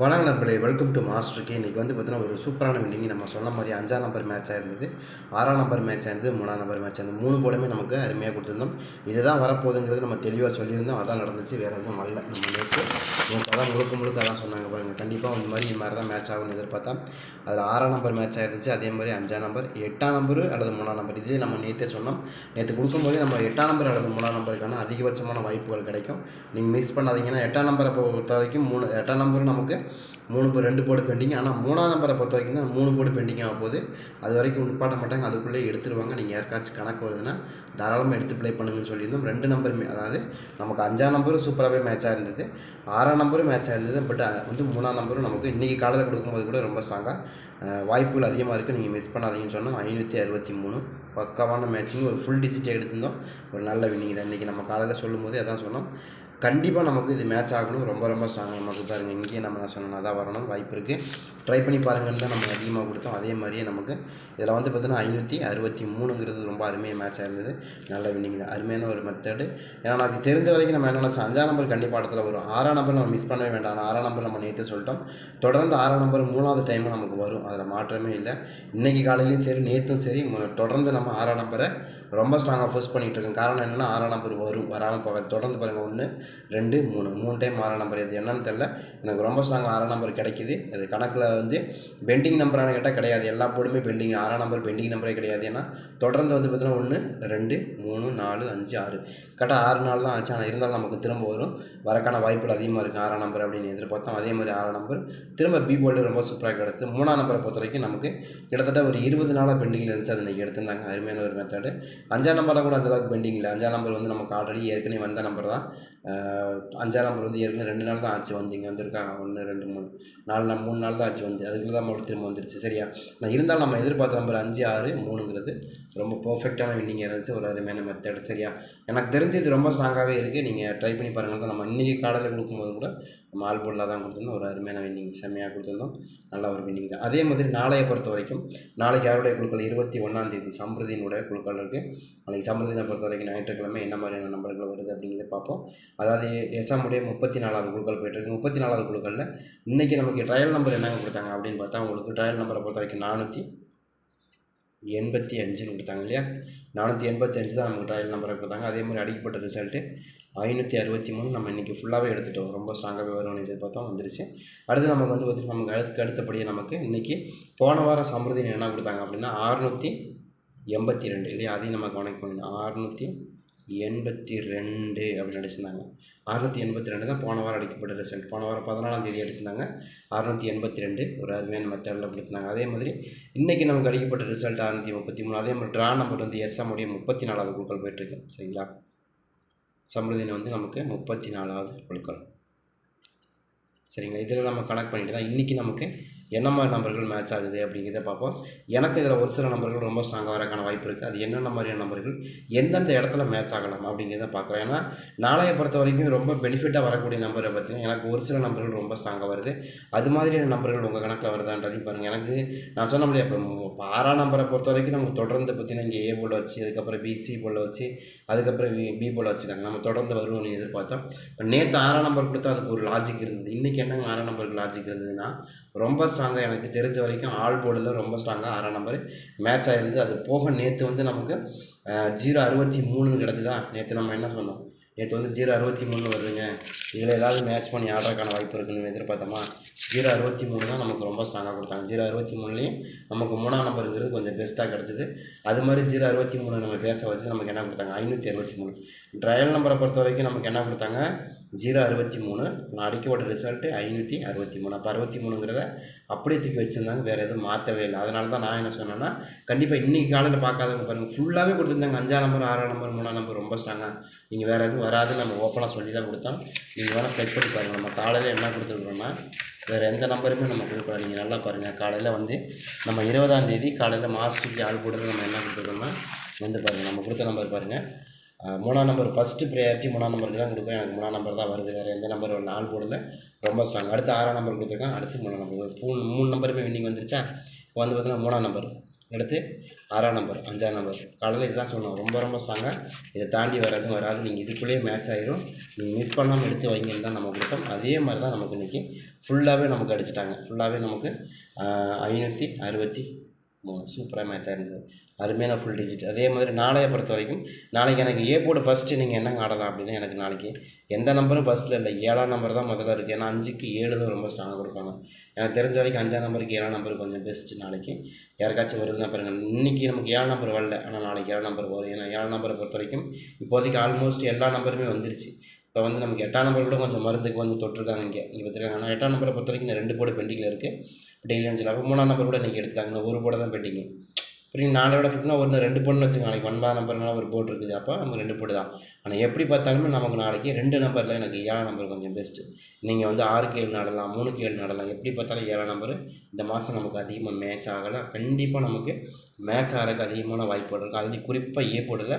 வணக்கம் நம்பளே welcome to மாஸ்டருக்கு இன்றைக்கி வந்து பார்த்தீங்கன்னா ஒரு சூப்பரான வின்னிங் நம்ம சொன்ன மாதிரி அஞ்சாம் நம்பர் மேட்சாக இருந்தது ஆறாம் நம்பர் மேட்சாக இருந்தது மூணாம் நம்பர் மேட்ச் இருந்தது. மூணு போடுமே நமக்கு அருமையாக கொடுத்துருந்தோம். இதுதான் வரப்போகுதுங்கிறது நம்ம தெளிவாக சொல்லியிருந்தோம். அதான் நடந்துச்சு வேறு எதுவும் வரல. நம்ம நேற்று நேற்று அதான் முழுக்க முழுக்க அதான் சொன்னாங்க பாருங்கள் கண்டிப்பாக இந்த மாதிரி இந்த மாதிரி தான் மேட்ச் ஆகும்னு எதிர்பார்த்தா அதில் ஆறாம் நம்பர் மேட்சாக இருந்துச்சு அதே மாதிரி அஞ்சாம் நம்பர் எட்டாம் நம்பர் அல்லது மூணாம் நம்பர் இதே நம்ம நேற்றே சொன்னோம். நேற்று கொடுக்கும்போது நம்ம எட்டாம் நம்பர் அல்லது மூணாம் நம்பருக்கான அதிகபட்சமான வாய்ப்புகள் கிடைக்கும். நீங்கள் மிஸ் பண்ணாதீங்கன்னா எட்டாம் நம்பரை பொறுத்த வரைக்கும் மூணு எட்டாம் நம்பர் நமக்கு மூணு போ- ரெண்டு போர்டு பெண்டிங் ஆனால் மூணாம் நம்பரை பொறுத்த வரைக்கும் தான் மூணு போர்டு பெண்டிங் ஆக போகுது. அது வரைக்கும் நிப்பாட்ட மாட்டாங்க. அதுக்குள்ளே எடுத்துருவாங்க. நீங்கள் யாருக்காச்சும் கணக்கு வருதுன்னா தாராளமாக எடுத்து ப்ளே பண்ணுங்கன்னு சொல்லியிருந்தோம். ரெண்டு நம்பருமே அதாவது நமக்கு அஞ்சாம் நம்பரும் சூப்பராகவே மேட்சாக இருந்தது ஆறாம் நம்பரும் மேட்சாக இருந்தது பட் வந்து மூணாம் நம்பரும் நமக்கு இன்றைக்கி காலையில் கொடுக்கும்போது கூட ரொம்ப ஸ்ட்ராங்காக வாய்ப்புகள் அதிகமாக இருக்குது நீங்கள் மிஸ் பண்ணாதீங்கன்னு சொன்னோம் ஐநூற்றி அறுபத்தி மூணு. பக்காவான மேட்சிங் ஒரு ஃபுல் டிஜிட்டே எடுத்திருந்தோம். ஒரு நல்ல வின்னிங் தான் இன்றைக்கி நம்ம காலையில் சொல்லும்போது அதான் சொன்னோம். கண்டிப்பாக நமக்கு இது மேட்ச் ஆகணும். ரொம்ப ரொம்ப ஸ்ட்ராங் நமக்கு பாருங்கள் இங்கேயே நம்ம என்ன சொன்னோம் அதான் வரணும் வாய்ப்பு இருக்குது ட்ரை பண்ணி பாருங்கன்னு தான் நம்ம அதிகமாக கொடுத்தோம். அதே மாதிரியே நமக்கு இதில் வந்து பார்த்தீங்கன்னா ஐநூற்றி அறுபத்தி மூணுங்கிறது ரொம்ப அருமையாக மேட்சாக இருந்தது. நல்ல வின்னிங் தான். அருமையான ஒரு மெத்தடு ஏன்னா நமக்கு தெரிஞ்ச வரைக்கும் நம்ம என்ன நினச்சோம் அஞ்சாம் நம்பர் கண்டிப்பாக இடத்துல வரும். ஆறாம் நம்பர் நம்ம மிஸ் பண்ணவே வேண்டாம். ஆனால் ஆறாம் நம்பர் நம்ம நேற்று சொல்லிட்டோம். தொடர்ந்து ஆறாம் நம்பர் மூணாவது டைமும் நமக்கு வரும். அதில் மாற்றமே இல்லை. இன்றைக்கி காலையிலையும் சரி நேற்றும் சரி தொடர்ந்து நம்ம ஆறாம் நம்பரை ரொம்ப ஸ்ட்ராங்காக ஃபோர்ஸ் பண்ணிகிட்டு இருக்கோம். காரணம் என்னென்னா ஆறாம் நம்பர் வரும். வராமல் போக தொடர்ந்து பாருங்கள் ஒன்று ரெண்டு மூணு மூணு டைம் ஆறாம் நம்பர் இது என்னன்னு தெரில எனக்கு ரொம்ப ஸ்ட்ராங் ஆறாம் நம்பர் கிடைக்கிது. அது கணக்கில் வந்து பெண்டிங் நம்பரானு கேட்டால் கிடையாது. எல்லா போர்டுமே பெண்டிங் ஆறாம் நம்பர் பெண்டிங் நம்பரே கிடையாது. ஏன்னா தொடர்ந்து வந்து பார்த்தீங்கன்னா ஒன்று ரெண்டு மூணு நாலு அஞ்சு ஆறு. கரெக்டாக ஆறு நாள் தான் ஆச்சு. ஆனால் இருந்தாலும் நமக்கு திரும்ப வரும். வரக்கான வாய்ப்புகள் அதிகமாக இருக்குது ஆறாம் நம்பர் அப்படின்னு எதிர்பார்த்தோம். அதே மாதிரி ஆறாம் நம்பர் திரும்ப பி போர்டு ரொம்ப சூப்பராக கிடச்சிது. மூணாம் நம்பரை பொறுத்த வரைக்கும் நமக்கு கிட்டத்தட்ட ஒரு இருபது நாளாக பெண்டிங்கில் இருந்துச்சு. அது இன்றைக்கி எடுத்திருந்தாங்க. அருமையான ஒரு மெத்தடு அஞ்சாம் நம்பரில் கூட அந்தளவுக்கு பெண்டிங் இல்லை. அஞ்சாம் நம்பர் வந்து நமக்கு ஆல்ரெடி ஏற்கனவே வந்த நம்பர் தான். அஞ்சாம் நம்பர் வந்து ஏற்கனவே ரெண்டு நாள் தான் ஆச்சு வந்து இங்கே வந்திருக்காங்க. ஒன்று ரெண்டு மூணு. நாலு நாள் மூணு நாள் தான் ஆச்சு வந்து. அதுக்குள்ள தான் மறுபடியும் திரும்ப வந்துருச்சு. சரியா? நான் இருந்தாலும் நம்ம எதிர்பார்த்த நம்பர் அஞ்சு ஆறு மூணுங்கிறது ரொம்ப பர்ஃபெக்டான வின்னிங் இருந்துச்சு. ஒரு அருமையான மெத்தட் சரியா? எனக்கு தெரிஞ்சு இது ரொம்ப ஸ்ட்ராங்காகவே இருக்குது நீங்கள் ட்ரை பண்ணி பாருங்கள் தான் நம்ம இன்றைக்கி காலையில் கொடுக்கும்போது கூட நம்ம ஆல் போர்டில் தான் கொடுத்துருந்தோம். ஒரு அருமையான வின்னிங் செம்மையாக கொடுத்துருந்தோம். நல்ல ஒரு வின்னிங் தான். அதே மாதிரி நாளையை பொறுத்த வரைக்கும் நாளைக்கு யாருடைய குழுக்கள் இருபத்தி ஒன்றாந்தேதி சம்பிரதியினுடைய குழுக்கள் இருக்குது நாளைக்கு சம்பிரதியினை பொறுத்த வரைக்கும் ஞாயிற்றுக்கிழமை என்ன மாதிரியான நம்பர்கள் வருது அப்படிங்கிறத பார்ப்போம். அதாவது எஸ்எம்முடைய முப்பத்தி நாலாவது குழுக்கள் போயிட்டுருக்கு முப்பத்தி நாலாவது குழுக்களில் இன்றைக்கி நமக்கு ட்ரையல் நம்பர் என்னங்க கொடுத்தாங்க அப்படின்னு பார்த்தா உங்களுக்கு ட்ரையல் நம்பரை பொறுத்த வரைக்கும் நானூற்றி எண்பத்தி அஞ்சுன்னு கொடுத்தாங்க இல்லையா? நானூற்றி எண்பத்தி அஞ்சு தான் நமக்கு ட்ரையல் நம்பரை கொடுத்தாங்க. அதே மாதிரி அடிக்கப்பட்ட ரிசல்ட்டு ஐநூற்றி அறுபத்தி மூணு நம்ம இன்றைக்கி ஃபுல்லாகவே எடுத்துட்டோம். ரொம்ப ஸ்ட்ராங்காகவே வரும்னு எதிர்பார்த்தோம். வந்துருச்சு. அடுத்து நமக்கு வந்து பார்த்திங்கன்னா நமக்கு அடுத்து அடுத்தபடியே நமக்கு இன்றைக்கி போன வாரம் சம்பிரதி என்ன கொடுத்தாங்க அப்படின்னா அறுநூற்றி எண்பத்தி ரெண்டு. இல்லையா? அதையும் நம்ம கவனிக்க முடியும் அறுநூற்றி எண்பத்தி ரெண்டு அப்படின்னு அடிச்சிருந்தாங்க. அறுநூற்றி எண்பத்தி ரெண்டு தான் போன வாரம் அடிக்கப்பட்ட ரிசல்ட் போன வாரம் பதினாலாம் தேதி அடிச்சிருந்தாங்க. அறுநூற்றி எண்பத்தி ரெண்டு ஒரு அருமையான மெத்தடில் கொடுத்துருந்தாங்க. அதே மாதிரி இன்றைக்கி நமக்கு அடிக்கப்பட்ட ரிசல்ட் அறுநூற்றி முப்பத்தி மூணு. அதே மாதிரி ட்ரா நம்பர் வந்து எஸ்எம் உடைய முப்பத்தி நாலாவது குழுக்கள் போயிட்டுருக்கு சரிங்களா? சமிருதினு வந்து நமக்கு முப்பத்தி நாலாவது குழுக்கள் சரிங்களா? இதில் நம்ம கனெக்ட் பண்ணிட்டு தான் இன்றைக்கி நமக்கு என்ன மாதிரி நம்பர்கள் மேட்ச் ஆகுது அப்படிங்கிறத பார்ப்போம். எனக்கு இதில் ஒரு சில நம்பர்கள் ரொம்ப ஸ்ட்ராங்காக வரக்கான வாய்ப்பு இருக்குது அது என்னென்ன மாதிரியான நம்பர்கள் எந்தெந்த இடத்துல மேட்ச் ஆகலாம் அப்படிங்கிறத பார்க்குறேன் ஏன்னா நாளையை பொறுத்த வரைக்கும் ரொம்ப பெனிஃபிட்டாக வரக்கூடிய நம்பரை பார்த்தீங்கன்னா எனக்கு ஒரு சில நம்பர்கள் ரொம்ப ஸ்ட்ராங்காக வருது. அது மாதிரியான நம்பர்கள் உங்கள் கணக்கில் வருதான்றதையும் பாருங்கள் எனக்கு நான் சொன்ன முடியாது இப்போ ஆறாம் நம்பரை பொறுத்த வரைக்கும் நம்ம தொடர்ந்து பார்த்தீங்கன்னா இங்கே ஏ போல் வச்சு அதுக்கப்புறம் பிசி போல் வச்சு அதுக்கப்புறம் பி பி போல் வச்சுருக்காங்க நம்ம தொடர்ந்து வருவோம்னு எதிர்பார்த்தோம். இப்போ நேற்று ஆறாம் நம்பர் கொடுத்தா அதுக்கு ஒரு லாஜிக் இருந்தது. இன்றைக்கி என்னங்க ஆறாம் நம்பருக்கு லாஜிக் இருந்ததுன்னா ரொம்ப ஸ்ட்ராங்காக எனக்கு தெரிஞ்ச வரைக்கும் ஆல் போர்டில் ரொம்ப ஸ்ட்ராங்காக ஆறாம் நம்பர் மேட்ச் ஆகிருந்து அது போக நேற்று வந்து நமக்கு ஜீரோ அறுபத்தி மூணுன்னு கிடச்சிதா நேற்று நம்ம என்ன சொன்னோம்? நேற்று வந்து ஜீரோ அறுபத்தி மூணு வருதுங்க. இதில் ஏதாவது மேட்ச் பண்ணி ஆடுறதுக்கான வாய்ப்பு இருக்குன்னு எதிர்பார்த்தோமா? ஜீரோ அறுபத்தி மூணு தான் நமக்கு ரொம்ப ஸ்ட்ராங்காக கொடுத்தாங்க. ஜீரோ அறுபத்தி மூணுலேயும் நமக்கு மூணாம் நம்பருங்கிறது கொஞ்சம் பெஸ்ட்டாக கிடச்சிது. அது மாதிரி ஜீரோ அறுபத்தி மூணு நம்ம பேச வச்சு நமக்கு என்ன கொடுத்தாங்க? ஐநூற்றி அறுபத்தி மூணு. ட்ரையல் நம்பரை பொறுத்த வரைக்கும் நமக்கு என்ன கொடுத்தாங்க? ஜீரோ அறுபத்தி மூணு. நான் அடிக்கப்பட்ட ரிசல்ட்டு ஐநூற்றி அறுபத்தி மூணு. அப்போ அறுபத்தி மூணுங்கிறத அப்படியே தூக்கி வச்சுருந்தாங்க வேறு எதுவும் மாற்றவே இல்லை. அதனால தான் நான் என்ன சொன்னேன்னா கண்டிப்பாக இன்றைக்கி காலையில் பார்க்காதவங்க பாருங்கள் ஃபுல்லாகவே கொடுத்துருந்தாங்க. அஞ்சாம் நம்பர் ஆறாம் நம்பர் மூணாம் நம்பர் ரொம்ப ஸ்ட்ராங்காக நீங்கள் வேறு எதுவும் வராது நம்ம ஓப்பனாக சொல்லி தான் கொடுத்தோம். நீங்கள் வேணால் செக் பண்ணி பாருங்கள் நம்ம காலையில் என்ன கொடுத்துருக்குறோன்னா வேறு எந்த நம்பருமே நம்ம கொடுக்கல நீங்கள் நல்லா பாருங்கள் காலையில் வந்து நம்ம இருபதாம் தேதி காலையில் மாஸ்டருக்கு ஆள் போடுறது நம்ம என்ன கொடுத்துருக்கோம்னா வந்து பாருங்கள் நம்ம கொடுத்த நம்பர் பாருங்கள் மூணாம் நம்பர் ஃபஸ்ட்டு ப்ரையாரிட்டி மூணாம் நம்பருக்கு தான் கொடுக்குறேன் எனக்கு மூணாம் நம்பர் தான் வருது. வேறு எந்த நம்பர் நாலு போடல. ரொம்ப ஸ்ட்ராங் அடுத்து ஆறாம் நம்பர் கொடுத்துருக்கேன். அடுத்து மூணாம் நம்பர் மூணு மூணு நம்பருமே வின்னிங் வந்துருச்சா? இப்போ வந்து பார்த்தீங்கன்னா மூணாம் நம்பர் அடுத்து ஆறாம் நம்பர் அஞ்சாம் நம்பர் காலையில் இதுதான் சொன்னோம். ரொம்ப ரொம்ப ஸ்ட்ராங்காக இதை தாண்டி வராது வராது. நீங்கள் இதுக்குள்ளேயே மேட்ச் ஆகிரும் நீங்கள் மிஸ் பண்ணாமல் எடுத்து வைங்கன்னு தான் நம்ம கொடுத்தோம் அதே மாதிரி தான் நமக்கு இன்றைக்கி ஃபுல்லாகவே நமக்கு அடிச்சிட்டாங்க. ஃபுல்லாகவே நமக்கு ஐநூற்றி அறுபத்தி மூணு. சூப்பராக மேட்ச் ஆகிருந்தது அருமையான ஃபுல் டிஜிட் அதே மாதிரி நாளைய பொறுத்த வரைக்கும் நாளைக்கு எனக்கு ஏ போர்டு ஃபஸ்ட்டு நீங்கள் என்னங்க ஆடலாம் அப்படின்னா எனக்கு நாளைக்கு எந்த நம்பரும் ஃபஸ்ட்டில் இல்லை. ஏழாம் நம்பர் தான் முதல்ல இருக்குது ஏன்னா அஞ்சுக்கு ஏழு தான் ரொம்ப ஸ்ட்ராங்காக கொடுப்பாங்க. எனக்கு தெரிஞ்ச வரைக்கும் அஞ்சாம் நம்பருக்கு ஏழாம் நம்பர் கொஞ்சம் பெஸ்ட்டு நாளைக்கு. யாருக்காச்சும் வருதுன்னா பாருங்கள் இன்றைக்கி நமக்கு ஏழாம் நம்பர் வரல. ஆனால் நாளைக்கு ஏழாம் நம்பர் வரும். ஏன்னா ஏழாம் நம்பரை பொறுத்த வரைக்கும் இப்போதைக்கு ஆல்மோஸ்ட் எல்லா நம்பருமே வந்துருச்சு. இப்போ வந்து நமக்கு எட்டாம் நம்பர் கூட கொஞ்சம் மருந்துக்கு வந்து தொட்டிருக்காங்க இங்கே. இங்கே பார்த்துருக்காங்க ஆனால் எட்டாம் நம்பரை பொறுத்த வரைக்கும் ரெண்டு போர்டு பெண்டிங்கில் இருக்குது டெய்லி அஞ்சு அப்போ மூணாம் நம்பர் கூட இன்றைக்கி எடுத்துட்டாங்க. ஒரு போட தான் பெண்டிங்கு இப்படி நாலு விட சுற்றினா ஒரு ரெண்டு பொண்ணு வச்சுக்கோங்க. நாளைக்கு ஒன்பதாம் நம்பர்னால ஒரு போர்டு இருக்குது. அப்போ நமக்கு ரெண்டு போட்டு தான். ஆனால் எப்படி பார்த்தாலுமே நமக்கு நாளைக்கு ரெண்டு நம்பரில் எனக்கு ஏழாம் நம்பர் கொஞ்சம் பெஸ்ட்டு நீங்கள் வந்து ஆறுக்கு ஏழு நடலாம் மூணுக்கு ஏழு நடலாம். எப்படி பார்த்தாலும் ஏழாம் நம்பர் இந்த மாதம் நமக்கு அதிகமாக மேட்ச் ஆகலை. கண்டிப்பாக நமக்கு மேட்ச் ஆகிறதுக்கு அதிகமான வாய்ப்புகள் இருக்குது அதுலேயும் குறிப்பாக ஏ போர்டில்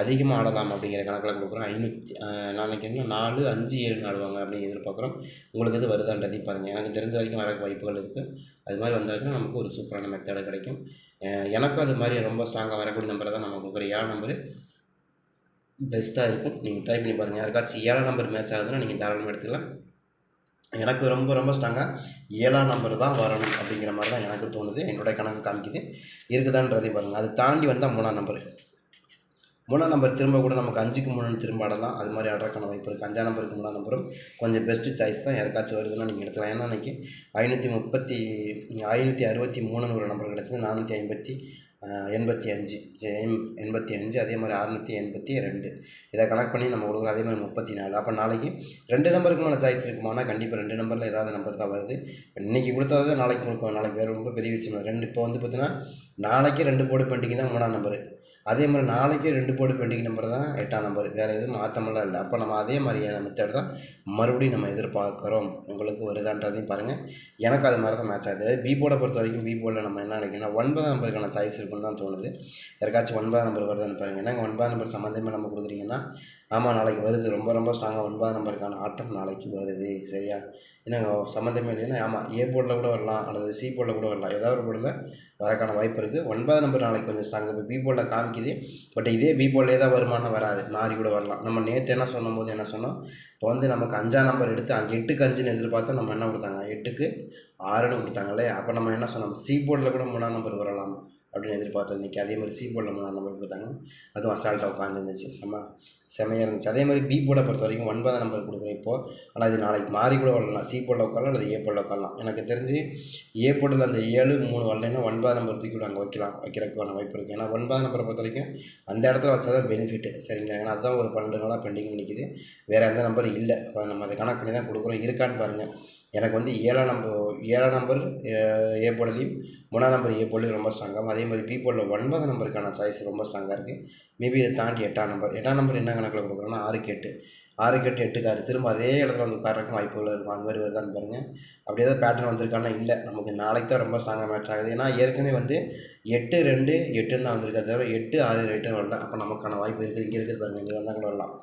அதிகமாக ஆடலாம் அப்படிங்கிற கணக்கில் கொடுக்குறோம். ஐநூற்றி நாளைக்கு என்ன? நாலு அஞ்சு ஏழு ஆடுவாங்க அப்படின்னு எதிர்பார்க்குறோம். உங்களுக்கு இது வருதான்றதையும் பாருங்கள் எனக்கு தெரிஞ்ச வரைக்கும் வர வாய்ப்புகள் இருக்குது அது மாதிரி வந்தாச்சுன்னா நமக்கு ஒரு சூப்பரான மெத்தடு கிடைக்கும். எனக்கும் அது மாதிரி ரொம்ப ஸ்ட்ராங்காக வரக்கூடிய நம்பரை தான் நம்ம கொடுக்குற. ஏழாம் நம்பரு பெஸ்ட்டாக இருக்கும். நீங்கள் ட்ரை பண்ணி பாருங்கள் யாருக்காச்சும் ஏழாம் நம்பர் மேட்ச் ஆகுதுன்னா நீங்கள் தாராளமாக எடுத்துக்கலாம். எனக்கு ரொம்ப ரொம்ப ஸ்ட்ராங்காக ஏழாம் நம்பர் தான் வரணும் அப்படிங்கிற மாதிரி தான் எனக்கு தோணுது. என்னுடைய கணக்கு காமிக்குது. இருக்குதான்றதையும் பாருங்கள் அது தாண்டி வந்தால் மூணாம் நம்பர் மூணாம் நம்பர் திரும்ப கூட நமக்கு அஞ்சுக்கு மூணு திரும்ப ஆடலாம். அது மாதிரி ஆடுறக்கான வாய்ப்பு இருக்குது அஞ்சாம் நம்பருக்கு மூணாம் நம்பரும் கொஞ்சம் பெஸ்ட்டு சாய்ஸ் தான். யாருக்காச்சும் வருதுன்னா நீங்கள் எடுத்துக்கலாம். ஏன்னா இன்றைக்கி ஐநூற்றி முப்பத்தி ஐநூற்றி அறுபத்தி மூணுன்னு ஒரு நம்பர் கிடச்சிது. நானூற்றி ஐம்பத்தி எண்பத்தி அஞ்சு. எண்பத்தி அஞ்சு அதே மாதிரி அறுநூற்றி எண்பத்தி ரெண்டு. இதை கணக்கு பண்ணி நம்ம கொடுக்குறோம் அதே மாதிரி முப்பத்தி நாலு. அப்போ நாளைக்கு ரெண்டு நம்பருக்கு மேலே சாய்ஸ் இருக்குமானா கண்டிப்பாக ரெண்டு நம்பரில் ஏதாவது நம்பர் தான் வருது. இப்போ இன்றைக்கி கொடுத்தது நாளைக்கு கொடுப்போம். நாளைக்கு வேறு ரொம்ப பெரிய விஷயம் ரெண்டு இப்போ வந்து பார்த்தீங்கன்னா நாளைக்கு ரெண்டு போர்டு பெண்டிங் தான் மூணாம் நம்பரு அதே மாதிரி நாளைக்கு ரெண்டு போர்டு பெண்டிங் நம்பர் தான் எட்டாம் நம்பர் வேறு எதுவும் மாற்றமெல்லாம் இல்லை. அப்போ நம்ம அதே மாதிரியான மெத்தட் தான் மறுபடியும் நம்ம எதிர்பார்க்குறோம். உங்களுக்கு வருதான்றதையும் பாருங்கள் எனக்கு அது மாதிரி தான் மேட்ச் ஆகுது. பி போர்டை பொறுத்த வரைக்கும் பி போர்டில் நம்ம என்ன நினைக்கணும்னா ஒன்பதாம் நம்பருக்கான சாய்ஸ் இருக்குன்னு தான் தோணுது. யாருக்காச்சும் ஒன்பதாம் நம்பர் வருதுன்னு பாருங்கள் ஏன்னா ஒன்பதாம் நம்பர் சம்மந்தமாக நம்ம கொடுக்குறீங்கன்னா ஆமாம் நாளைக்கு வருது. ரொம்ப ரொம்ப ஸ்ட்ராங்காக ஒன்பதாம் நம்பருக்கான ஆட்டம் நாளைக்கு வருது. சரியா? ஏன்னா சம்மந்தமே இல்லைன்னா ஆமாம் ஏ போர்டில் கூட வரலாம் அல்லது சி போர்டில் கூட வரலாம். ஏதாவது ஒரு போர்டில் வரக்கான வாய்ப்பு இருக்குது ஒன்பதாம் நம்பர் நாளைக்கு கொஞ்சம் ஸ்ட்ராங் இப்போ பி போர்டில் காமிக்குது. பட் இதே பி போர்டிலே தான் வருமானம் வராது. மாறி கூட வரலாம். நம்ம நேற்று என்ன சொன்னும் போது என்ன சொன்னோம்? இப்போ வந்து நமக்கு அஞ்சாம் நம்பர் எடுத்து அங்கே எட்டுக்கு அஞ்சுன்னு எதிர்பார்த்தா நம்ம என்ன கொடுத்தாங்க? எட்டுக்கு ஆறுன்னு கொடுத்தாங்களே அப்போ நம்ம என்ன சொன்னோம்? சி போர்டில் கூட மூணாம் நம்பர் வரலாம்? அப்படின்னு எதிர்பார்த்து இன்றைக்கி அதே மாதிரி சி போர்டில் மூணாம் நம்பர் கொடுத்தாங்க. அதுவும் அசால்ட்டாக உட்காந்துருந்துச்சு செம்ம செமையாக இருந்துச்சு. அதே மாதிரி பி போர்டை பொறுத்த வரைக்கும் ஒன்பதாம் நம்பர் கொடுக்குறேன் இப்போது ஆனால் இது நாளைக்கு மாறி கூட வரலாம். சி போர்டில் உட்காரலாம் அல்லது ஏ போர்டில் உட்காரலாம். எனக்கு தெரிஞ்சு ஏ போர்டில் அந்த ஏழு மூணு வரலைன்னா ஒன்பதாம் நம்பர் தூக்கி கூட அங்கே வைக்கலாம். வைக்கிறதுக்கான வாய்ப்பு இருக்குது ஏன்னா ஒன்பதாம் நம்பரை பொறுத்த வரைக்கும் அந்த இடத்துல வச்சா தான் பெனிஃபிட் சரிங்களா? ஏன்னா அதுதான் ஒரு பன்னெண்டு நாளாக பெண்டிங் நிற்கிது வேறு எந்த நம்பர் இல்லை. நம்ம அதை கணக்கு பண்ணி தான் கொடுக்குறோம். இருக்கான்னு பாருங்கள் எனக்கு வந்து ஏழாம் நம்பர் ஏழாம் நம்பர் ஏ போர்டுலையும் மூணாம் நம்பர் ஏ போலையும் ரொம்ப ஸ்ட்ராங்காகும் அதே மாதிரி பி போலில் ஒன்பது நம்பருக்கான சாய்ஸ் ரொம்ப ஸ்ட்ராங்காக இருக்குது மேபி இதை தாண்டி எட்டாம் நம்பர் எட்டாம் நம்பர் என்ன கணக்கில் கொடுக்குறோன்னா ஆறுக்கு எட்டு ஆறுக்கு எட்டு எட்டுக்கு திரும்ப அதே இடத்துல வந்து உட்காரக்கும் வாய்ப்புகள் இருக்கும். அது மாதிரி வருதான்னு பாருங்கள் அப்படி ஏதாவது பேட்டர்ன் வந்திருக்கானா இல்லை. நமக்கு நாளைக்கு தான் ரொம்ப ஸ்ட்ராங்காக மேட்ச் ஆகுது. ஏன்னா ஏற்கனவே வந்து எட்டு ரெண்டு எட்டுன்னு தான் வந்திருக்காது தவிர எட்டு ஆறு எட்டுன்னு வரல. அப்போ நமக்கான வாய்ப்பு இருக்குது. இங்கே இருக்குது பாருங்கள் இங்கே வந்தால் கூட வரலாம்.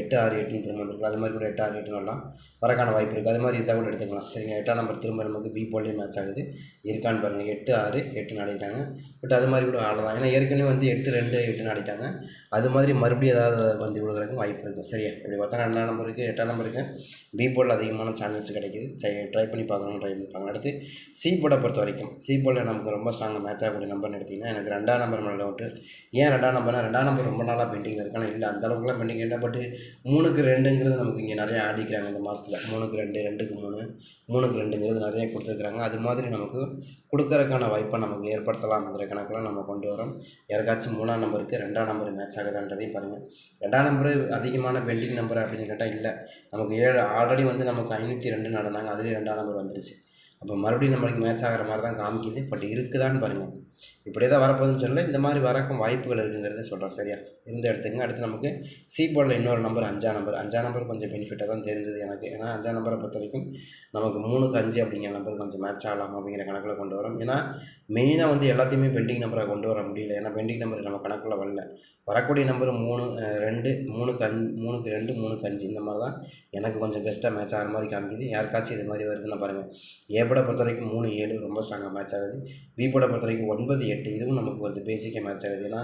எட்டு ஆறு எட்டுன்னு திரும்ப வந்திருக்கு அது மாதிரி கூட எட்டு ஆறு எட்டுன்னு வரலாம். வரக்கான வாய்ப்பு இருக்குது அது மாதிரி இருந்தால் கூட எடுத்துக்கலாம். சரிங்க எட்டாம் நம்பர் திரும்ப நமக்கு பி போல்லையும் மேட்ச் ஆகுது. இருக்கான்னு பாருங்கள் எட்டு ஆறு எட்டுன்னு ஆடிட்டாங்க. பட் அது மாதிரி கூட ஆடலாம். ஏன்னா ஏற்கனவே வந்து எட்டு ரெண்டு எட்டுன்னு ஆடிட்டாங்க. அது மாதிரி மறுபடியும் ஏதாவது வந்து விழுகிறதுக்கும் வாய்ப்பு இருக்குது சரியா? இப்படி பார்த்தா ரெண்டாம் நம்பருக்கு எட்டாம் நம்பருக்கு பி போர்டில் அதிகமான சான்சஸ் கிடைக்குது. சரி ட்ரை பண்ணி பார்க்கணும் ட்ரை பண்ணி பார்க்கணும். அடுத்து சி போர்டை பொறுத்த வரைக்கும் சி போர்டில் நமக்கு ரொம்ப ஸ்ட்ராங்காக மேட்ச் ஆகக்கூடிய நம்பர்னு எடுத்திங்கன்னா எனக்கு ரெண்டாம் நம்பர் மேலே டவுட்டு ஏன் ரெண்டாம் நம்பர்னா ரெண்டாம் நம்பர் ரொம்ப நாளாக பெண்டிங்கில் இருக்கு. இல்லை அந்த அளவுக்குலாம் பெண்டிங் இல்லை. பட்டு மூணுக்கு ரெண்டுங்கிறது நமக்கு இங்கே நிறைய ஆடிக்கிறாங்க இந்த மாதத்தில் மூணுக்கு ரெண்டு ரெண்டுக்கு மூணு மூணுக்கு ரெண்டுங்கிறது நிறைய கொடுத்துருக்குறாங்க. அது மாதிரி நமக்கு கொடுக்கறதுக்கான வாய்ப்பை நமக்கு ஏற்படுத்தலாம்ங்கிற கணக்கில் நம்ம கொண்டு வரோம். யாருக்காச்சும் மூணாம் நம்பருக்கு ரெண்டாம் நம்பர் மேட்ச் ஆகுதான்றதையும் பாருங்கள் ரெண்டாம் நம்பரு அதிகமான பெண்டிங் நம்பர் அப்படின்னு கேட்டால் இல்லை. நமக்கு ஏழு ஆல்ரெடி வந்து நமக்கு ஐநூற்றி ரெண்டு நடந்தாங்க. அதுலேயும் ரெண்டாம் நம்பர் வந்துருச்சு. அப்போ மறுபடியும் நம்மளுக்கு மேட்ச் ஆகிற மாதிரி தான் காமிக்குது. பட் இருக்குதான்னு பாருங்கள் இப்படியே தான் வரப்போகுதுன்னு சொல்லல. இந்த மாதிரி வரக்கும் வாய்ப்புகள் இருக்குங்கிறத சொல்கிறோம் சரியா? இருந்து எடுத்துங்க அடுத்து நமக்கு சி போர்டில் இன்னொரு நம்பர் அஞ்சாம் நம்பர் அஞ்சாம் நம்பர் கொஞ்சம் பெனிஃபிட்டாக தான் தெரிஞ்சது எனக்கு. ஏன்னா அஞ்சாம் நம்பரை பொறுத்த வரைக்கும் நமக்கு மூணுக்கு அஞ்சு அப்படிங்கிற நம்பர் கொஞ்சம் மேட்ச் ஆகலாம் அப்படிங்கிற கணக்கில் கொண்டு வரோம். ஏன்னா மெயினாக வந்து எல்லாத்தையுமே பெண்டிங் நம்பராக கொண்டு வர முடியல. ஏன்னா பெண்டிங் நம்பர் நம்ம கணக்கில் வரல. வரக்கூடிய நம்பர் மூணு ரெண்டு மூணுக்கு அஞ்சு மூணுக்கு ரெண்டு மூணுக்கு அஞ்சு. இந்த மாதிரி தான் எனக்கு கொஞ்சம் பெஸ்ட்டாக மேட்ச் ஆகிற மாதிரி காமிக்குது. யாருக்காச்சும் இது மாதிரி வருதுன்னா பாருங்கள் ஏ பொறுத்த வரைக்கும் மூணு ஏழு ரொம்ப ஸ்ட்ராங்காக மேட்ச் ஆகுது. பி பொறுத்த வரைக்கும் ஒன்பது எட்டு இதுவும் நமக்கு கொஞ்சம் பேசிக்காக மேட்ச் ஆகுது ஏன்னா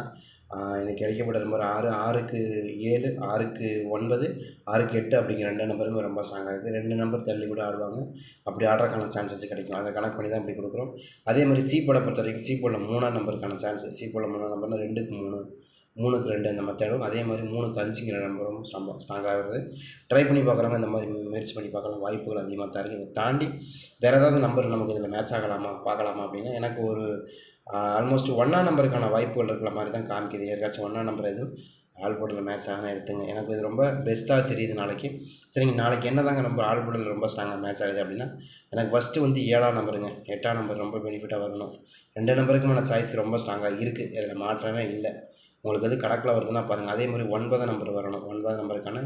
எனக்கு கிடைக்கப்பட்ட நம்பர் ஆறு ஆறுக்கு ஏழு ஆறுக்கு ஒன்பது ஆறுக்கு எட்டு அப்படிங்கிற ரெண்டு நம்பருமே ரொம்ப ஸ்ட்ராங்காக இருக்குது ரெண்டு நம்பர் தள்ளி கூட ஆடுவாங்க. அப்படி ஆடுறதுக்கான சான்சஸ் கிடைக்கும். அதை கணக்கு பண்ணி தான் இப்படி கொடுக்குறோம். அதே மாதிரி சி போர்டை பொறுத்த வரைக்கும் சி போர்டில் மூணாம் நம்பருக்கான சான்ஸ் சி போர்டில் மூணாம் நம்பர்னா ரெண்டுக்கு மூணு மூணுக்கு ரெண்டு அந்த மெத்தடும் அதே மாதிரி மூணுக்கு அஞ்சுங்கிற நம்பரும் ரொம்ப ஸ்ட்ராங்காக இருக்குது. ட்ரை பண்ணி பார்க்குறவங்க இந்த மாதிரி முயற்சி பண்ணி பார்க்கலாம். வாய்ப்புகள் அதிகமாக தான் இருக்குது இதை தாண்டி வேறு ஏதாவது நம்பர் நமக்கு இதில் மேட்ச் ஆகலாமா பார்க்கலாமா அப்படின்னா எனக்கு ஒரு ஆல்மோஸ்ட் ஒன்றா நம்பருக்கான வாய்ப்புகள் இருக்கிற மாதிரி தான் காமிக்குது. ஏற்காச்சும் ஒன்றா நம்பர் எதுவும் ஆல் போர்டில் மேட்ச் ஆகணும் எடுத்துங்க. எனக்கு இது ரொம்ப பெஸ்ட்டாக தெரியுது நாளைக்கு. சரிங்க நாளைக்கு என்ன தாங்க ரொம்ப ஆல் போர்டில் ரொம்ப ஸ்ட்ராங்காக மேட்ச் ஆகுது அப்படின்னா எனக்கு ஃபஸ்ட்டு வந்து ஏழாம் நம்பருங்க எட்டாம் நம்பர் ரொம்ப பெனிஃபிட்டாக வரணும். ரெண்டு நம்பருக்குமான சாய்ஸ் ரொம்ப ஸ்ட்ராங்காக இருக்குது இதில் மாற்றமே இல்லை. உங்களுக்கு எது கணக்கில் வருதுன்னா பாருங்கள் அதே மாதிரி ஒன்பதாம் நம்பர் வரணும். ஒன்பதாம் நம்பருக்கான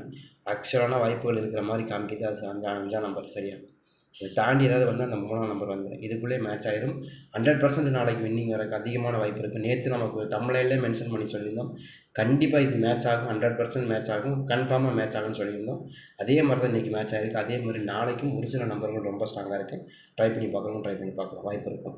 அக்ஷரான வாய்ப்புகள் இருக்கிற மாதிரி காமிக்குது. அது அஞ்சா அஞ்சாம் நம்பர் சரியா? இதை தாண்டி ஏதாவது வந்து அந்த மூணாம் நம்பர் வந்துடும் இதுக்குள்ளே மேட்ச் ஆயிரும். ஹண்ட்ரட் பர்சன்ட் நாளைக்கு வின்னிங் வரக்கு அதிகமான வாய்ப்பு இருக்குது நேற்று நமக்கு தமிழ்லேயே மென்ஷன் பண்ணி சொல்லியிருந்தோம். கண்டிப்பாக இது மேட்ச் ஆகும் ஹண்ட்ரட் பர்சன்ட் மேட்ச் ஆகும் கன்ஃபார்மாக மேட்ச் ஆகும்னு சொல்லியிருந்தோம். அதே மாதிரி தான் இன்றைக்கி மேட்ச் ஆகிருக்கு அதே மாதிரி நாளைக்கும் ஒரு சில நம்பர்கள் ரொம்ப ஸ்ட்ராங்காக இருக்குது ட்ரை பண்ணி பார்க்கணும் ட்ரை பண்ணி பார்க்கலாம் வாய்ப்பு இருக்கும்.